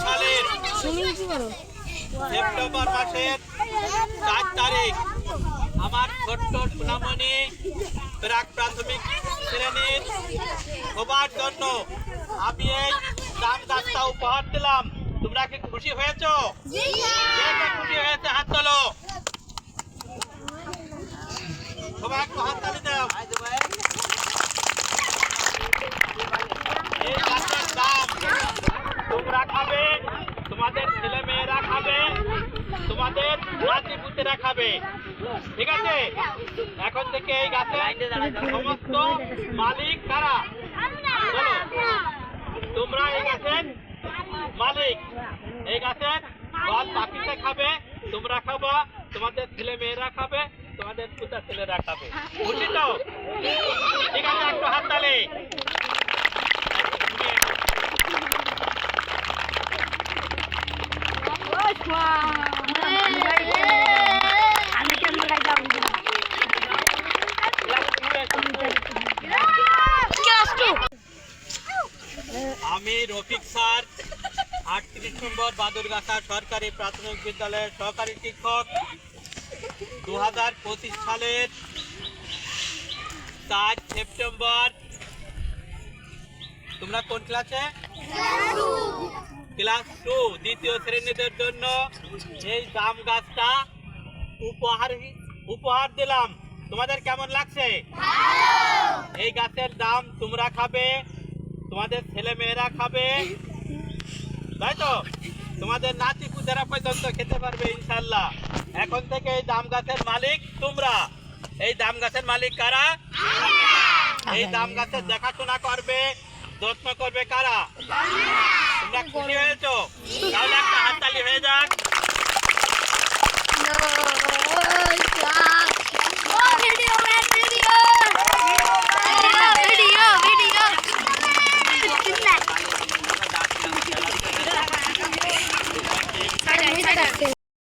সালের সেপ্টেম্বর মাসের চার তারিখ আমার ছোট্ট সুনামণি প্রাক প্রাথমিক শ্রেণির সবার জন্য আমি এই দাম উপহার দিলাম। তোমরা কি খুশি হয়েছো? খুশি হয়েছে? হাত তোলো সবাই একটু হাত তালি দাও এই গাছের দাম তোমরা খাবে তোমাদের ছেলে মেয়েরা খাবে, তোমাদের নাতি পুতেরা খাবে। ঠিক আছে? এখন থেকে এই গাছের সমস্ত মালিক কারা? তোমরা এই গাছের মালিক। এই গাছের ফল পাখিতে খাবে, তোমরা খাবা, তোমাদের ছেলে মেয়েরা খাবে, তোমাদের পুতা ছেলেরা খাবে। বুঝলি তো? ঠিক আছে, একটু হাত তালে আমি রফিক স্যার আটত্রিশ নম্বর বাদুরগাছা সরকারি প্রাথমিক বিদ্যালয়ের সহকারী শিক্ষক। দু হাজার পঁচিশ সালের চার সেপ্টেম্বর। তোমরা কোন ক্লাসে? ক্লাস টু দ্বিতীয় শ্রেণীদের জন্য এই জাম গাছটা উপহার উপহার দিলাম। তোমাদের কেমন লাগছে? এই গাছের দাম তোমরা খাবে। তোমাদের ছেলে মেয়েরা খাবে। তাই তো? তোমাদের নাতি পুজারা পর্যন্ত খেতে পারবে ইনশাল্লাহ এখন থেকে এই দাম গাছের মালিক তোমরা। এই দাম গাছের মালিক কারা? এই দাম গাছের দেখাশোনা করবে যত্ন করবে কারা? তোমরা খুশি হয়েছো? I miss.